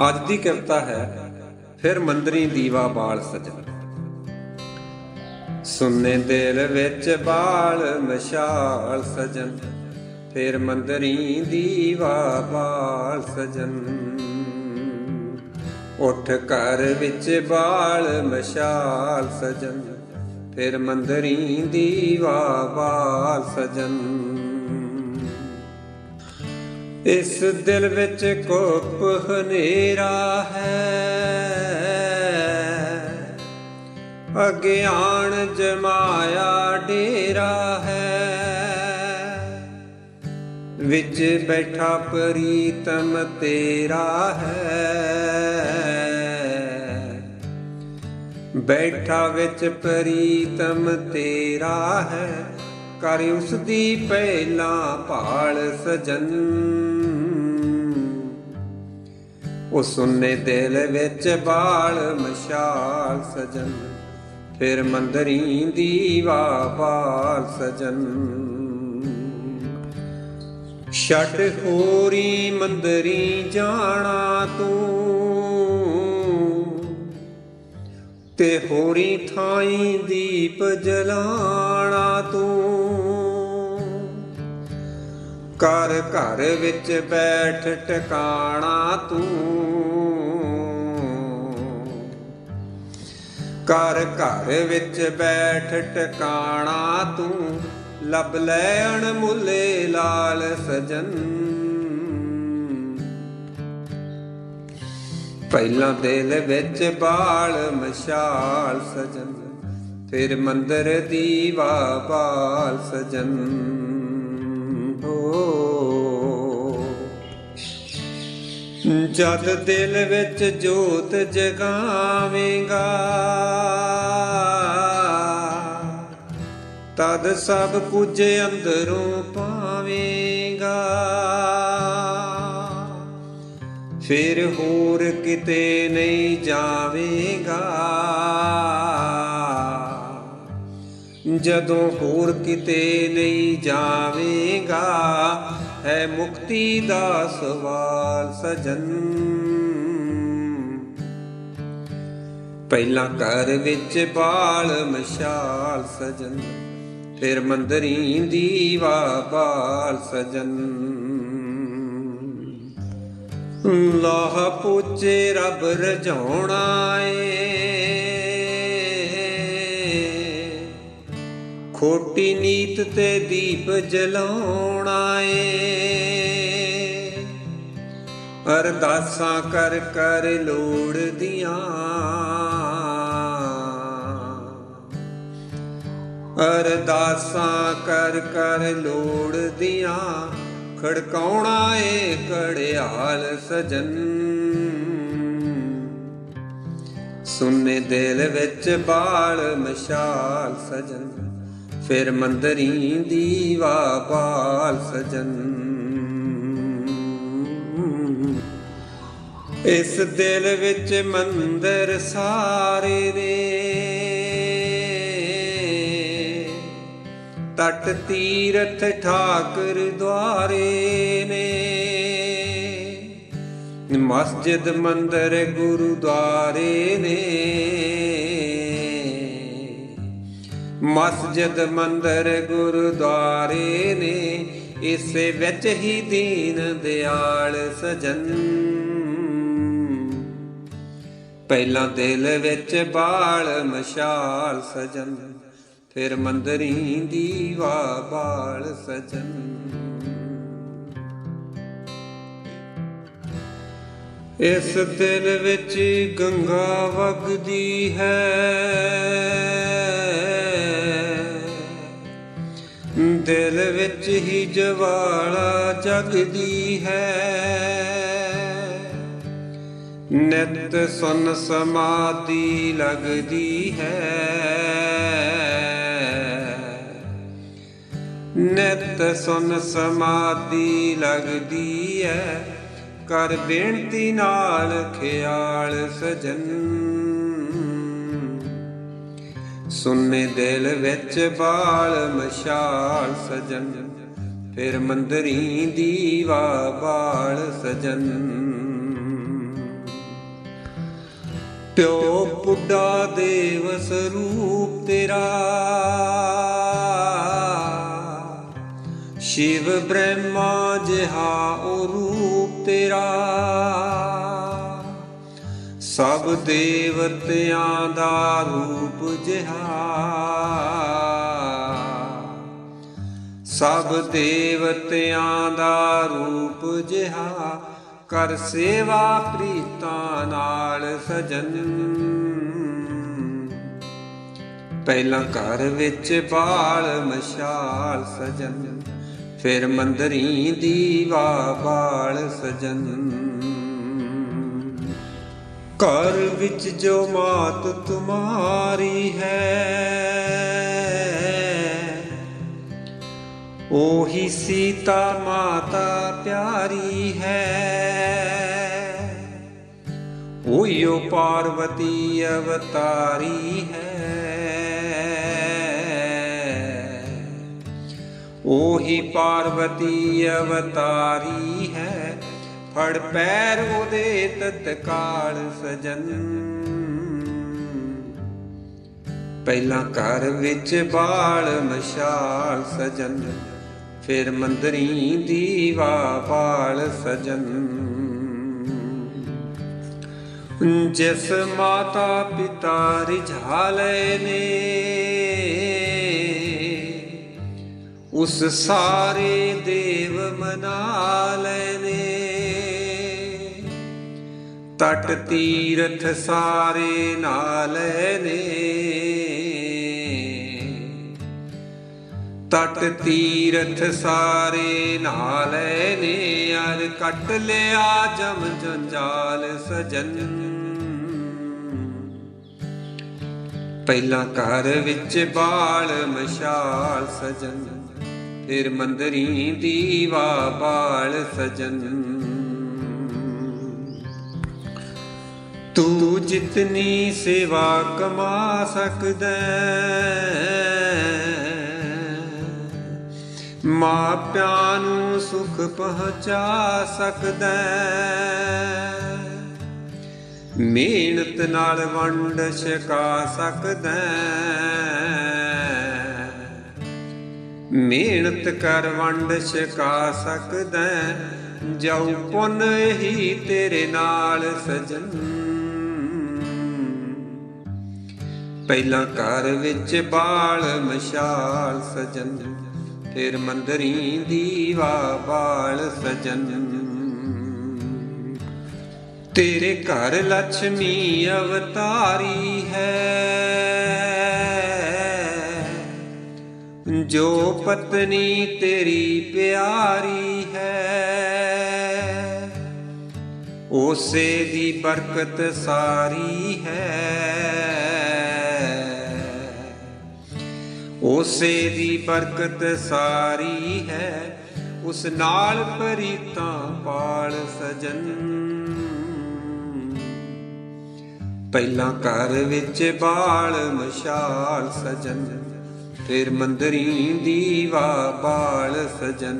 ਅੱਜ ਦੀ ਕਵਿਤਾ ਹੈ ਫਿਰ ਮੰਦਰੀ ਦੀਵਾ ਬਾਲ ਸਜਣ। ਸੁਨੇ ਦਿਲ ਵਿੱਚ ਬਾਲ ਮਸ਼ਾਲ ਸਜਣ, ਫਿਰ ਮੰਦਰੀ ਦੀਵਾ ਬਾਲ ਸਜਣ। ਉੱਠ ਘਰ ਵਿੱਚ ਬਾਲ ਮਸ਼ਾਲ ਸਜਣ, ਫਿਰ ਮੰਦਰੀ ਦੀਵਾ ਬਾਲ ਸਜਣ। ਇਸ ਦਿਲ ਵਿੱਚ ਕੋਪ ਹਨੇਰਾ ਹੈ। ਅਗਿਆਨ ਜਮਾਇਆ ਡੇਰਾ ਹੈ। ਵਿੱਚ ਬੈਠਾ ਪ੍ਰੀਤਮ ਤੇਰਾ ਹੈ। ਬੈਠਾ ਵਿੱਚ ਪ੍ਰੀਤਮ ਤੇਰਾ ਹੈ। ਕਰ ਉਸ ਦੀ ਪਹਿਲਾਂ ਭਾਲ ਸਜਨ। ਉਹ ਸੁਨੇ ਦਿਲ ਵਿੱਚ ਬਾਲ ਮਸ਼ਾਲ ਸਜਨ, ਫਿਰ ਮੰਦਰੀ ਦੀਵਾ ਬਾਲ ਸਜਨ। ਛੱਡ ਹੋਰੀ ਮੰਦਰੀ ਜਾਣਾ ਤੂੰ ਤੇ ਹੋਰੀ ਥਾਈ ਦੀਪ ਜਲਾਣਾ ਤੂੰ। ਕਰ ਘਰ ਵਿੱਚ ਬੈਠ ਟਿਕਾਣਾ ਤੂੰ। ਕਰ ਘਰ ਵਿੱਚ ਬੈਠ ਟਿਕਾਣਾ ਤੂੰ। ਲੱਭ ਲੈ ਅਣਮੁੱਲੇ ਲਾਲ ਸਜਨ ਪਹਿਲਾਂ ਦਿਲ ਵਿੱਚ ਬਾਲ ਮਸ਼ਾਲ ਸਜਨ, ਫਿਰ ਮੰਦਰ ਦੀਵਾ ਬਾਲ ਸਜਨ। ਹੋ। ਜਦ ਦਿਲ ਵਿੱਚ ਜੋਤ ਜਗਾਵੇਂਗਾ, ਤਦ ਸਭ ਕੁਝ ਅੰਦਰੋਂ ਫਿਰ ਹੋਰ ਕਿਤੇ ਨਹੀਂ ਜਾਵੇਗਾ। ਜਦੋਂ ਹੋਰ ਕਿਤੇ ਨਹੀਂ ਜਾਵੇਗਾ, ਹੈ ਮੁਕਤੀ ਦਾ ਸਵਾਲ ਸਜਨ। ਪਹਿਲਾਂ ਘਰ ਵਿੱਚ ਬਾਲ ਮਸ਼ਾਲ ਸਜਨ, ਫਿਰ ਮੰਦਰੀ ਦੀਵਾ ਬਾਲ ਸਜਨ। ਲਾਹ ਪੂਚੇ ਰੱਬ ਰਜਾਉਣਾ ਏ ਖੋਟੀ ਨੀਤ ਤੇ ਦੀਪ ਜਲਾਉਣਾ ਏ ਅਰਦਾਸਾਂ ਕਰ ਕਰ ਲੋੜਦੀਆਂ ਅਰਦਾਸਾਂ ਕਰ ਕਰ ਲੋੜਦੀਆਂ ਖੜਕਾਉਣਾ ਏ ਕੜਿਆਲ ਸਜਨ। ਸੁਨੇ ਦਿਲ ਵਿੱਚ ਬਾਲ ਮਸ਼ਾਲ ਸਜਨ, ਫਿਰ ਮੰਦਰੀ ਦੀਵਾ ਬਾਲ ਸਜਨ। ਇਸ ਦਿਲ ਵਿੱਚ ਮੰਦਰ ਸਾਰੇ ਨੇ ਤਟ ਤੀਰਥ ਠਾਕਰ ਦੁਆਰੇ ਨੇ। ਮਸਜਿਦ ਮੰਦਰ ਗੁਰਦੁਆਰੇ ਨੇ। ਮਸਜਿਦ ਮੰਦਰ ਗੁਰਦੁਆਰੇ ਨੇ। ਇਸ ਵਿੱਚ ਹੀ ਦੀਨ ਦਿਆਲ ਸਜਨ। ਪਹਿਲਾਂ ਦਿਲ ਵਿੱਚ ਬਾਲ ਮਸ਼ਾਲ ਸਜਨ। ਫਿਰ ਮੰਦਰੀ ਦੀਵਾ ਬਾਲ ਸਜਨ। ਇਸ ਦਿਲ ਵਿੱਚ ਗੰਗਾ ਵਗਦੀ ਹੈ। ਦਿਲ ਵਿੱਚ ਹੀ ਜਵਾਲਾ ਜਗਦੀ ਹੈ। ਨਿਤ ਸੁਨ ਸਮਾਧੀ ਲੱਗਦੀ ਹੈ। ਨਿਤ ਸੁਨ ਸਮਾਧੀ ਲੱਗਦੀ ਹੈ ਕਰ ਬੇਨਤੀ ਨਾਲ ਖਿਆਲ ਸਜਨ। ਸੁਨੇ ਦਿਲ ਵਿੱਚ ਬਾਲ ਮਸ਼ਾਲ ਸਜਨ। ਫਿਰ ਮੰਦਰੀ ਦੀਵਾ ਬਾਲ ਸਜਨ। ਪਿਓ ਪੁੱਡਾ ਦੇਵ ਸਰੂਪ ਤੇਰਾ। ਸ਼ਿਵ ਬ੍ਰਹਮਾ ਜਿਹਾ ਉਹ ਰੂਪ ਤੇਰਾ। ਸਭ ਦੇਵਤਿਆਂ ਦਾ ਰੂਪ ਜਿਹਾ। ਸਭ ਦੇਵਤਿਆਂ ਦਾ ਰੂਪ ਜਿਹਾ। ਕਰ ਸੇਵਾ ਪ੍ਰੀਤਾਂ ਨਾਲ ਸਜਨ। ਪਹਿਲਾਂ ਘਰ ਵਿੱਚ ਬਾਲ ਮਸ਼ਾਲ ਸਜਨ। ਫਿਰ ਮੰਦਰੀ ਦੀਵਾ ਬਾਲ ਸਜਨ। ਘਰ ਵਿੱਚ ਜੋ ਮਾਤ ਤੁਮਾਰੀ ਹੈ, ਉਹੀ ਸੀਤਾ ਮਾਤਾ ਪਿਆਰੀ ਹੈ। ਉਯੋ ਪਾਰਵਤੀ ਅਵਤਾਰੀ ਹੈ। ਉਹੀ ਪਾਰਵਤੀ ਅਵਤਾਰੀ ਹੈ। ਫੜ ਪੈਰ ਉਹਦੇ ਤਤਕਾਲ ਸਜਨ। ਪਹਿਲਾਂ ਘਰ ਵਿੱਚ ਬਾਲ ਮਸ਼ਾਲ ਸਜਨ, ਫਿਰ ਮੰਦਰੀ ਦੀਵਾ ਬਾਲ ਸਜਨ। ਜਿਸ ਮਾਤਾ ਪਿਤਾ ਰਿਝਾਲੇ ਨੇ ਉਸ ਸਾਰੇ ਦੇਵ ਮਨਾ ਲੈਨੇ। ਤਟ ਤੀਰਥ ਸਾਰੇ ਨਾਲ ਨੇ ਤਟ ਤੀਰਥ ਸਾਰੇ ਨਾਲ ਨੇ ਅਰ ਕੱਟ ਲਿਆ ਜਮ ਜੰਜਾਲ ਸਜਨ। ਪਹਿਲਾਂ ਘਰ ਵਿੱਚ ਬਾਲ ਮਸ਼ਾਲ ਸਜਨ। ਫਿਰ ਮੰਦਰੀ ਦੀਵਾ ਬਾਲ ਸਜਨ। ਤੂੰ ਜਿਤਨੀ ਸੇਵਾ ਕਮਾ ਸਕਦਾ ਮਾਪਿਆਂ ਨੂੰ ਸੁਖ ਪਹੁੰਚਾ ਸਕਦਾ। ਮਿਹਨਤ ਨਾਲ ਵੰਡ ਛਕਾ ਸਕਦਾ। ਮਿਹਨਤ ਕਰ ਵੰਡ ਛਕਾ ਸਕਦਾ ਜਾਉ ਪੁੰਨ ਹੀ ਤੇਰੇ ਨਾਲ ਸਜਨ ਪਹਿਲਾਂ ਘਰ ਵਿੱਚ ਬਾਲ ਮਸ਼ਾਲ ਸਜਣ। ਫਿਰ ਮੰਦਰੀ ਦੀਵਾ ਬਾਲ ਸਜਣ। ਤੇਰੇ ਘਰ ਲక్ష్ਮੀ ਅਵਤਾਰੀ ਹੈ। ਜੋ ਪਤਨੀ ਤੇਰੀ ਪਿਆਰੀ ਹੈ, ਉਸੇ ਦੀ ਬਰਕਤ ਸਾਰੀ ਹੈ। ਉਸੇ ਦੀ ਬਰਕਤ ਸਾਰੀ ਹੈ, ਉਸ ਨਾਲ ਪ੍ਰੀਤਾਂ ਪਾਲ ਸਜਨ ਪਹਿਲਾਂ ਘਰ ਵਿੱਚ ਬਾਲ ਮਸ਼ਾਲ ਸਜਨ ਫਿਰ ਮੰਦਰੀ ਦੀਵਾ ਬਾਲ ਸਜਨ।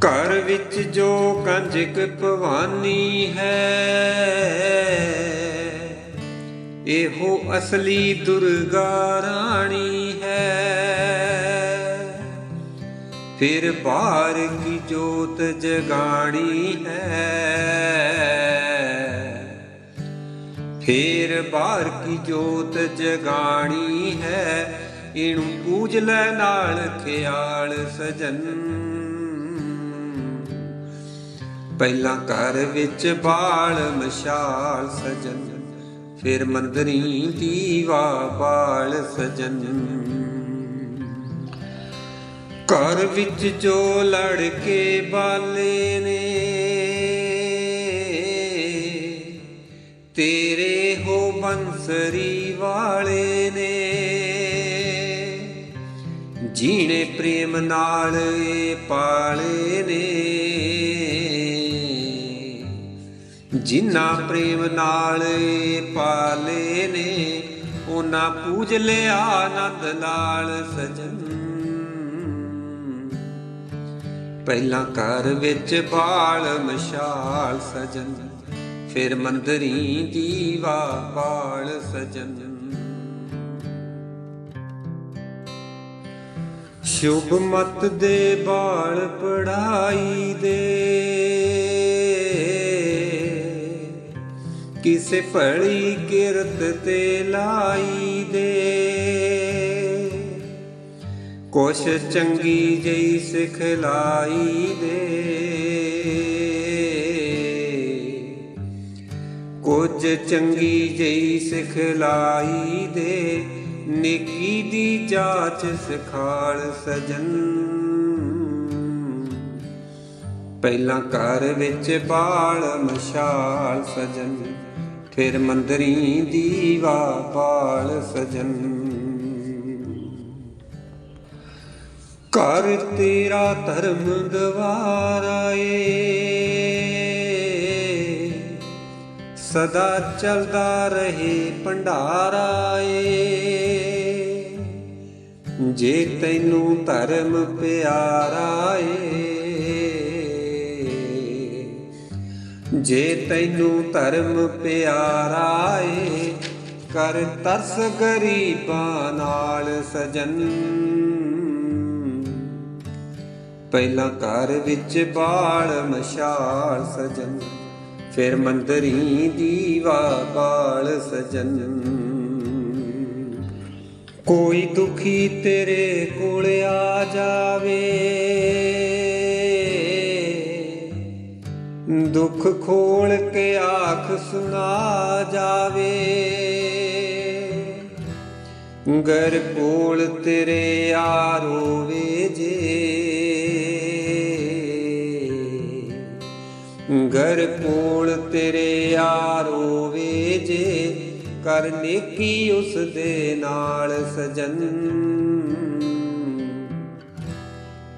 ਘਰ ਵਿੱਚ ਜੋ ਕੰਜਕ ਭਵਾਨੀ ਹੈ, ਇਹੋ ਅਸਲੀ ਦੁਰਗਾ ਰਾਣੀ ਹੈ। ਫਿਰ ਬਾਹਰ ਕੀ ਜੋਤ ਜਗਾਣੀ ਹੈ ਫੇਰ ਬਾਹਰ ਕੀ ਜੋਤ ਜਗਾਣੀ ਹੈ, ਇਹਨੂੰ ਪੂਜ ਲੈ ਨਾਲ ਖਿਆਲ ਸਜਨ। ਪਹਿਲਾਂ ਘਰ ਵਿੱਚ ਬਾਲ ਮਸ਼ਾਲ ਸਜਨ, ਫਿਰ ਮੰਦਰੀ ਦੀਵਾ ਬਾਲ ਸਜਨ। ਘਰ ਵਿੱਚ ਜੋ ਲੜਕੇ ਬਾਲੇ ਨੇ, ਤੇਰੇ ਬੰਸਰੀ ਵਾਲੇ ਨੇ। ਜੀਣੇ ਪ੍ਰੇਮ ਨਾਲ ਪਾਲੇ ਨੇ। ਜਿਨ੍ਹਾਂ ਪ੍ਰੇਮ ਨਾਲ ਪਾਲੇ ਨੇ ਉਹਨਾਂ ਪੂਜ ਲਿਆ ਆਨੰਦ ਨਾਲ ਸਜਨ ਪਹਿਲਾਂ ਘਰ ਵਿੱਚ ਬਾਲ ਮਸ਼ਾਲ ਸਜਨ ਫਿਰ ਮੰਦਰੀ ਦੀਵਾ ਬਾਲ ਸਜਨ। ਸ਼ੁਭ ਮਤ ਦੇ ਬਾਲ ਪੜਾਈ ਦੇ। ਕਿਸੇ ਭਲੀ ਕਿਰਤ ਤੇ ਲਾਈ ਦੇ। ਕੁਛ ਚੰਗੀ ਜਈ ਸਿਖਲਾਈ ਦੇ। ਕੁਝ ਚੰਗੀ ਜਈ ਸਿਖਲਾਈ ਦੇ, ਨੇਕੀ ਦੀ ਜਾਚ ਸਿਖਾਲ ਸਜਨ। ਪਹਿਲਾਂ ਘਰ ਵਿੱਚ ਬਾਲ ਮਸ਼ਾਲ ਸਜਨ, ਫਿਰ ਮੰਦਰੀ ਦੀਵਾ ਬਾਲ ਸਜਨ। ਘਰ ਤੇਰਾ ਧਰਮ ਗਵਾਰਾ ਏ ਸਦਾ ਚਲਦਾ ਰਹੇ ਭੰਡਾਰਾ ਏ। ਜੇ ਤੈਨੂੰ ਧਰਮ ਪਿਆਰਾ ਏ, ਜੇ ਤੈਨੂੰ ਧਰਮ ਪਿਆਰਾ ਏ, ਕਰ ਤਰਸ ਗਰੀਬਾਂ ਨਾਲ ਸਜਨ। ਪਹਿਲਾਂ ਘਰ ਵਿੱਚ ਬਾਲ ਮਸ਼ਾਲ ਸਜਨ। ਫਿਰ ਮੰਦਰੀ ਦੀਵਾ ਬਾਲ ਸਜਨ। ਕੋਈ ਦੁਖੀ ਤੇਰੇ ਕੋਲ ਆ ਜਾਵੇ, ਦੁੱਖ ਖੋਲ ਕੇ ਆਖ ਸੁਣਾ ਜਾਵੇ। ਗਰ ਕੋਲ ਤੇਰੇ ਆ ਰੋਵੇ ਜੇ ਘਰ ਕੋਲ ਤੇਰੇ ਆ ਰੋਵੇ ਜੇ, ਕਰ ਨੇਕੀ ਉਸ ਦੇ ਨਾਲ ਸਜਨ।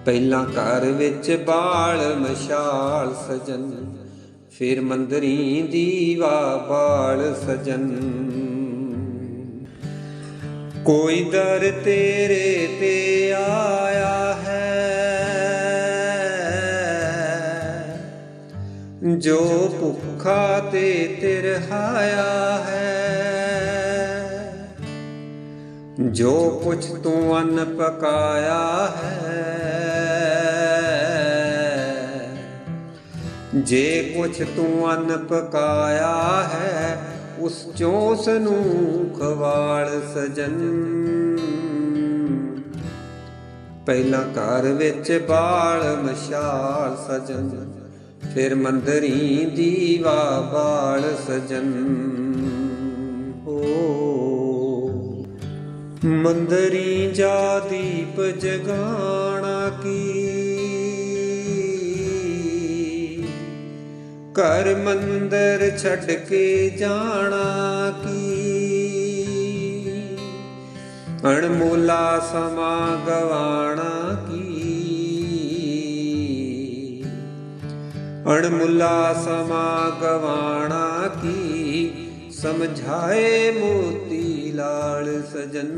ਪਹਿਲਾਂ ਘਰ ਵਿੱਚ ਬਾਲ ਮਸ਼ਾਲ ਸਜਨ, ਫਿਰ ਮੰਦਰੀ ਦੀਵਾ ਬਾਲ ਸਜਨ। ਕੋਈ ਦਰ ਤੇਰੇ ਤੇ ਆਇਆ ਜੋ ਭੁੱਖਾ ਤੇ ਤਿਰਹਾਇਆ ਹੈ। ਜੋ ਕੁਛ ਤੂੰ ਅੰਨ ਪਕਾਇਆ ਹੈ। ਜੇ ਕੁਛ ਤੂੰ ਅੰਨ ਪਕਾਇਆ ਹੈ, ਉਸ ਚੋਂ ਨੂੰ ਖਵਾਲ ਸਜਨ। ਪਹਿਲਾਂ ਘਰ ਵਿੱਚ ਬਾਲ ਮਸ਼ਾਲ ਸਜਨ। ਫਿਰ ਮੰਦਰੀ ਦੀਵਾ ਬਾਲ ਸਜਨ। ਓ, ਮੰਦਰੀ ਜਾ ਦੀਪ ਜਗਾਣਾ ਕੀ? ਕਰ ਮੰਦਰ ਛੱਡ ਕੇ ਜਾਣਾ ਕੀ? ਅਣਮੋਲਾ ਸਮਾ ਗਵਾਣਾ ਕੀ? ਅਣਮੁੱਲਾ ਸਮਾ ਗਵਾਣਾ ਕੀ? ਸਮਝਾਏ ਮੋਤੀ ਲਾਲ ਸਜਨ।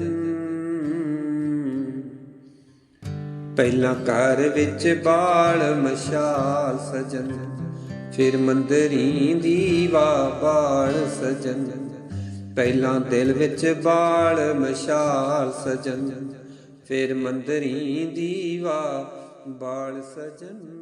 ਪਹਿਲਾਂ ਘਰ ਵਿੱਚ ਬਾਲ ਮਸ਼ਾਲ ਸਜਨ, ਫਿਰ ਮੰਦਰੀ ਦੀਵਾ ਬਾਲ ਸਜਨ। ਪਹਿਲਾਂ ਦਿਲ ਵਿੱਚ ਬਾਲ ਮਸ਼ਾਲ ਸਜਨ, ਫਿਰ ਮੰਦਰੀ ਦੀਵਾ ਬਾਲ ਸਜਨ।